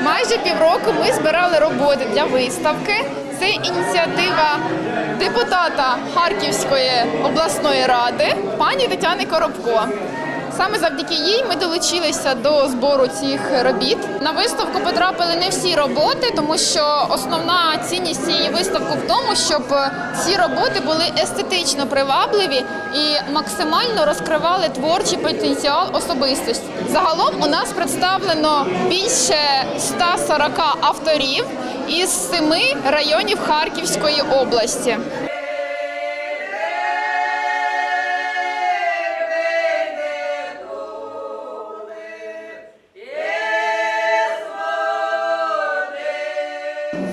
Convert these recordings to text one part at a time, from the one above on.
Майже півроку ми збирали роботи для виставки. Це ініціатива депутата Харківської обласної ради пані Тетяни Коробко. Саме завдяки їй ми долучилися до збору цих робіт. На виставку потрапили не всі роботи, тому що основна цінність цієї виставки в тому, щоб ці роботи були естетично привабливі і максимально розкривали творчий потенціал особистості. Загалом у нас представлено більше 140 авторів із семи районів Харківської області.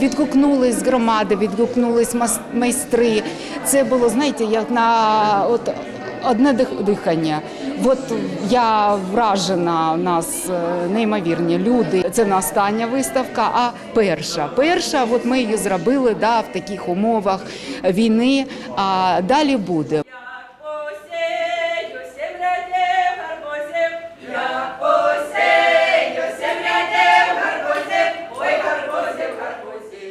Відгукнулись громади, відгукнулись майстри. Це було, знаєте, як на от одне дихання. От я вражена, у нас е, неймовірні люди. Це не остання виставка, а перша. Перша, от ми її зробили да, в таких умовах війни. А далі буде.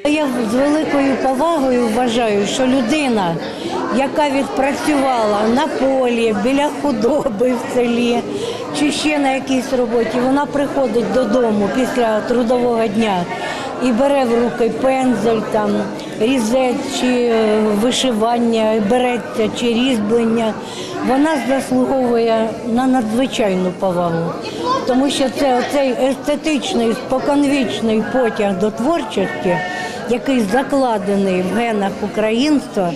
Я з великою повагою вважаю, що людина, яка відпрацювала на полі, біля худоби в селі чи ще на якійсь роботі, вона приходить додому після трудового дня і бере в руки пензель, там, різець чи е, вишивання, береться чи різьблення. Вона заслуговує на надзвичайну повагу, тому що це оцей естетичний, споконвічний потяг до творчості який закладений в генах українства,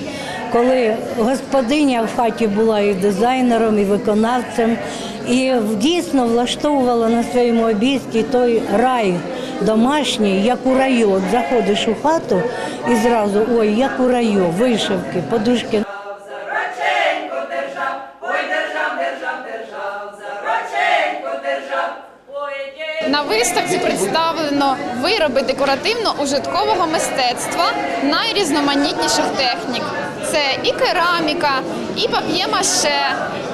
коли господиня в хаті була і дизайнером, і виконавцем, і дійсно влаштовувала на своєму обісті той рай домашній, як у раю. От заходиш у хату і зразу ой, як у раю, вишивки, подушки. Виставці представлено вироби декоративно-ужиткового мистецтва найрізноманітніших технік. Це і кераміка, і пап'є-маше,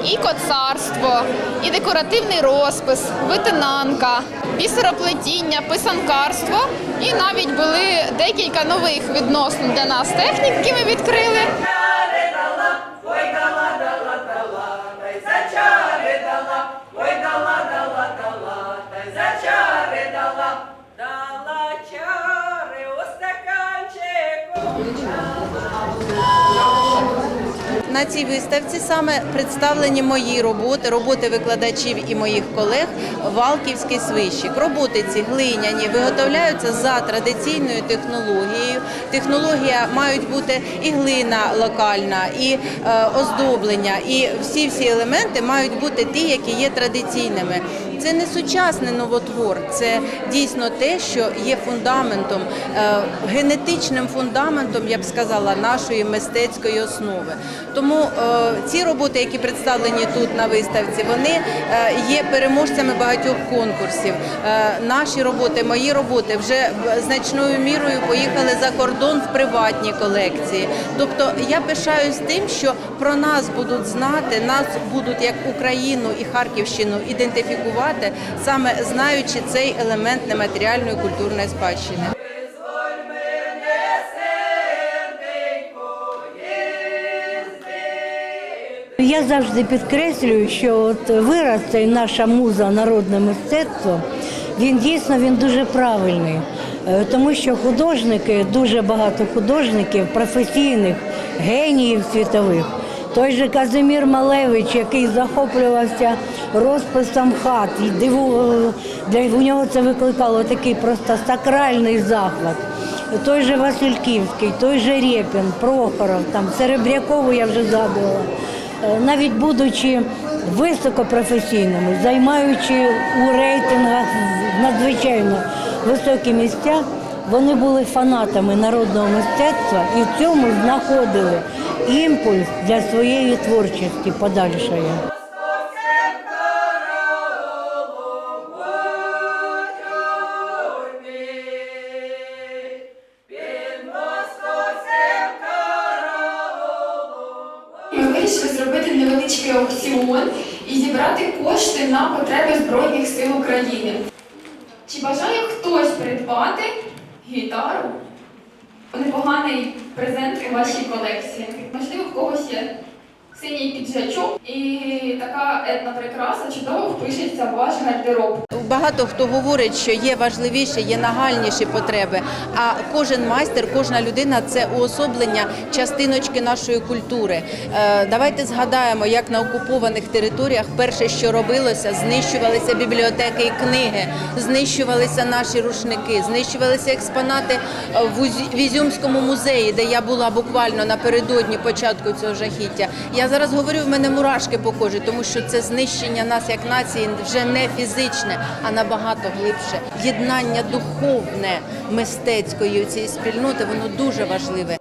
і коцарство, і декоративний розпис, витинанка, бісероплетіння, писанкарство. І навіть були декілька нових відносно для нас технік, які ми відкрили. На цій виставці саме представлені мої роботи, роботи викладачів і моїх колег Валківський свищик. Роботи ці глиняні виготовляються за традиційною технологією. Технологія мають бути і глина локальна, і е, оздоблення, і всі всі елементи мають бути ті, які є традиційними. Це не сучасний новотвор, це дійсно те, що є фундаментом, е, генетичним фундаментом, я б сказала, нашої мистецької основи. Тому е, ці роботи, які представлені тут на виставці, вони е, є переможцями багатьох конкурсів. Наші роботи, мої роботи вже значною мірою поїхали за кордон в приватні колекції. Тобто я пишаюсь тим, що про нас будуть знати, нас будуть як Україну і Харківщину ідентифікувати, саме знаючи цей елемент нематеріальної культурної спадщини. Я завжди підкреслюю, що от вираз цей наша муза народне мистецтво, він дійсно він дуже правильний, Е, тому що художники, дуже багато художників, професійних геніїв світових. Той же Казимір Малевич, який захоплювався розписом хат, і диву, для у нього це викликало такий просто сакральний захват. Той же Васильківський, той же Рєпін, Прохоров, там Серебрякову я вже згадувала. Е, навіть будучи високопрофесійними, займаючи у рейтингах надзвичайно високі місця, вони були фанатами народного мистецтва і в цьому знаходили імпульс для своєї творчості подальшої. Вирішили зробити невеличкий аукціон і зібрати кошти на потреби Збройних сил України. Чи бажає хтось придбати гітару? Непоганий презент у вашій колекції. Можливо, в когось є синій піджачок і така етна прикраса чудово впишеться в ваш гардероб. Багато хто говорить, що є важливіші, є нагальніші потреби. А кожен майстер, кожна людина це уособлення частиночки нашої культури. Е, Давайте згадаємо, як на окупованих територіях перше, що робилося, знищувалися бібліотеки і книги, знищувалися наші рушники, знищувалися експонати е, в Узі- в музеї, де я була буквально напередодні початку цього жахіття. Зараз говорю, в мене мурашки по кожі, тому що це знищення нас як нації вже не фізичне, а набагато глибше. Єднання духовне мистецької цієї спільноти воно дуже важливе.